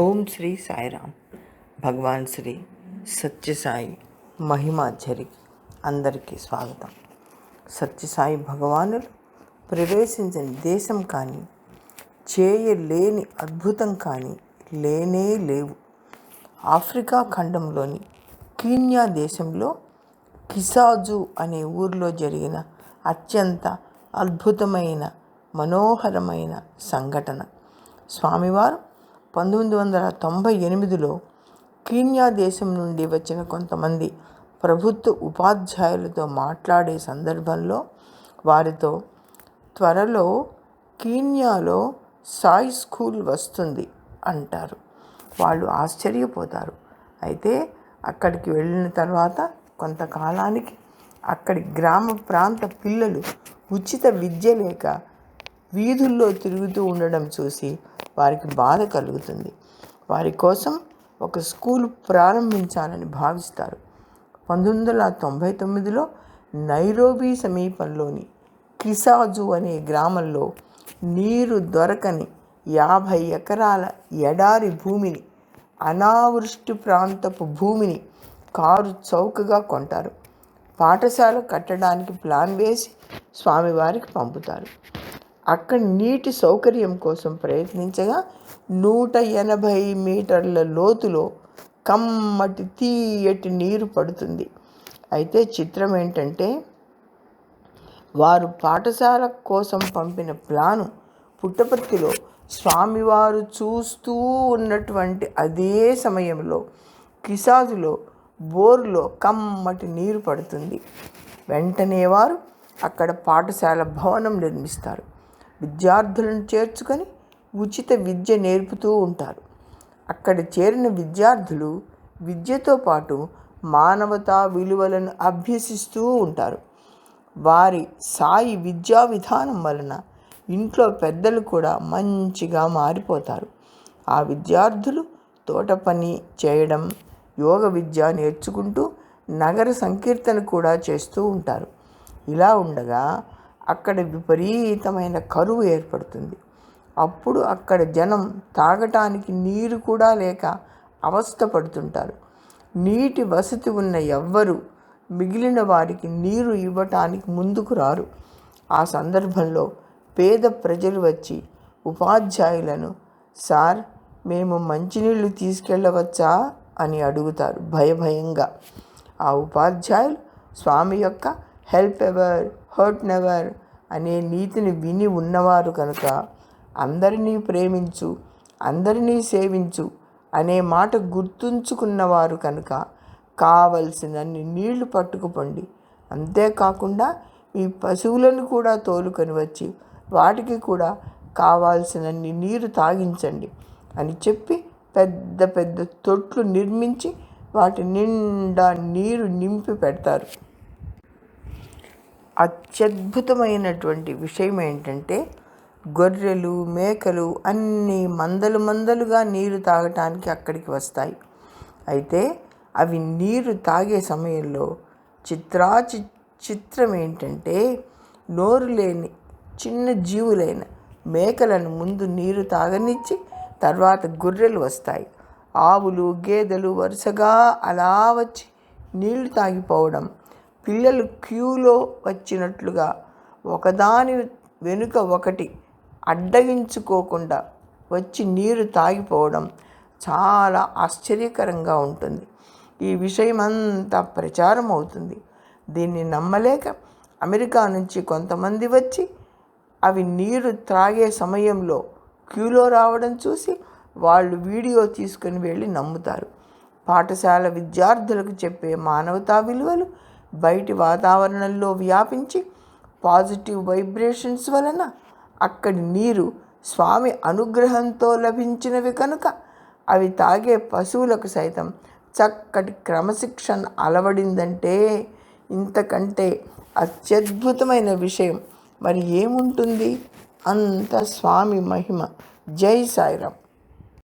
ఓం శ్రీ సాయిరామ్. భగవాన్ శ్రీ సత్యసాయి మహిమాచరికి అందరికీ స్వాగతం. సత్యసాయి భగవానులు ప్రవేశించిన దేశం కానీ చేయలేని అద్భుతం కానీ లేనే లేవు. ఆఫ్రికా ఖండంలోని కీన్యా దేశంలో కిసాజు అనే ఊరిలో జరిగిన అత్యంత అద్భుతమైన మనోహరమైన సంఘటన. స్వామివారు పంతొమ్మిది వందల తొంభై ఎనిమిదిలో కీన్యా దేశం నుండి వచ్చిన కొంతమంది ప్రభుత్వ ఉపాధ్యాయులతో మాట్లాడే సందర్భంలో వారితో త్వరలో కీన్యాలో సాయి స్కూల్ వస్తుంది అంటారు. వాళ్ళు ఆశ్చర్యపోతారు. అయితే అక్కడికి వెళ్ళిన తర్వాత కొంతకాలానికి అక్కడి గ్రామ ప్రాంత పిల్లలు ఉచిత విద్య లేక వీధుల్లో తిరుగుతూ ఉండడం చూసి వారికి బాధ కలుగుతుంది. వారి కోసం ఒక స్కూల్ ప్రారంభించాలని భావిస్తారు. పంతొమ్మిది వందల తొంభై తొమ్మిదిలో నైరోబీ సమీపంలోని కిసాజు అనే గ్రామంలో నీరు దొరకని యాభై ఎకరాల ఎడారి భూమిని అనావృష్టి ప్రాంతపు భూమిని కారు చౌకగా కొంటారు. పాఠశాల కట్టడానికి ప్లాన్ వేసి స్వామివారికి పంపుతారు. అక్కడ నీటి సౌకర్యం కోసం ప్రయత్నించగా నూట ఎనభై మీటర్ల లోతులో కమ్మటి తీయటి నీరు పడుతుంది. అయితే చిత్రం ఏంటంటే వారు పాఠశాల కోసం పంపిన ప్లాను పుట్టపర్తిలో స్వామివారు చూస్తూ ఉన్నటువంటి అదే సమయంలో కిసాజులో బోరులో కమ్మటి నీరు పడుతుంది. వెంటనే వారు అక్కడ పాఠశాల భవనం నిర్మిస్తారు. విద్యార్థులను చేర్చుకొని ఉచిత విద్య నేర్పుతూ ఉంటారు. అక్కడ చేరిన విద్యార్థులు విద్యతో పాటు మానవతా విలువలను అభ్యసిస్తూ ఉంటారు. వారి సాయి విద్యా విధానం వలన ఇంట్లో పెద్దలు కూడా మంచిగా మారిపోతారు. ఆ విద్యార్థులు తోట పని చేయడం యోగ విద్య నేర్చుకుంటూ నగర సంకీర్తన కూడా చేస్తూ ఉంటారు. ఇలా ఉండగా అక్కడ విపరీతమైన కరువు ఏర్పడుతుంది. అప్పుడు అక్కడ జనం తాగటానికి నీరు కూడా లేక అవస్థ పడుతుంటారు నీటి వసతి ఉన్న ఎవ్వరు మిగిలిన వారికి నీరు ఇవ్వటానికి ముందుకు రారు. ఆ సందర్భంలో పేద ప్రజలు వచ్చి ఉపాధ్యాయులను సార్ మేము మంచినీళ్ళు తీసుకెళ్ళవచ్చా? అని అడుగుతారు భయభయంగా. ఆ ఉపాధ్యాయులు స్వామి యొక్క హెల్ప్ ఎవర్? హర్ట్ నెవర్ అనే నీతిని విని ఉన్నవారు కనుక అందరినీ ప్రేమించు అందరినీ సేవించు అనే మాట గుర్తుంచుకున్నవారు కనుక కావలసినన్ని నీళ్ళు పట్టుకుపండి. అంతేకాకుండా మీ పశువులను కూడా తోలుకొని వచ్చి వాటికి కూడా కావాల్సినన్ని నీరు తాగించండి అని చెప్పి పెద్ద పెద్ద తొట్లు నిర్మించి వాటి నిండా నీరు నింపి పెడతారు. అత్యద్భుతమైనటువంటి విషయం ఏంటంటే గొర్రెలు మేకలు అన్నీ మందలు మందలుగా నీరు తాగటానికి అక్కడికి వస్తాయి. అయితే అవి నీరు తాగే సమయంలో చిత్రాచి చిత్రం ఏంటంటే నోరు లేని చిన్న జీవులైన మేకలను ముందు నీరు తాగనిచ్చి తర్వాత గొర్రెలు వస్తాయి. ఆవులు గేదెలు వరుసగా అలా వచ్చి నీళ్ళు తాగిపోవడం పిల్లలు క్యూలో వచ్చినట్లుగా ఒకదాని వెనుక ఒకటి అడ్డగించుకోకుండా వచ్చి నీరు తాగిపోవడం చాలా ఆశ్చర్యకరంగా ఉంటుంది. ఈ విషయం అంతా ప్రచారం అవుతుంది దీన్ని నమ్మలేక అమెరికా నుంచి కొంతమంది వచ్చి అవి నీరు త్రాగే సమయంలో క్యూలో రావడం చూసి వాళ్ళు వీడియో తీసుకుని వెళ్ళి నమ్ముతారు. పాఠశాల విద్యార్థులకు చెప్పే మానవతా విలువలు బయటి వాతావరణంలో వ్యాపించి పాజిటివ్ వైబ్రేషన్స్ వలన అక్కడి నీరు స్వామి అనుగ్రహంతో లభించినవి కనుక అవి తాగే పశువులకు సైతం చక్కటి క్రమశిక్షణ అలవడిందంటే ఇంతకంటే అత్యద్భుతమైన విషయం. మరి ఏముంటుంది? అంత స్వామి మహిమ. జై సాయిరామ్.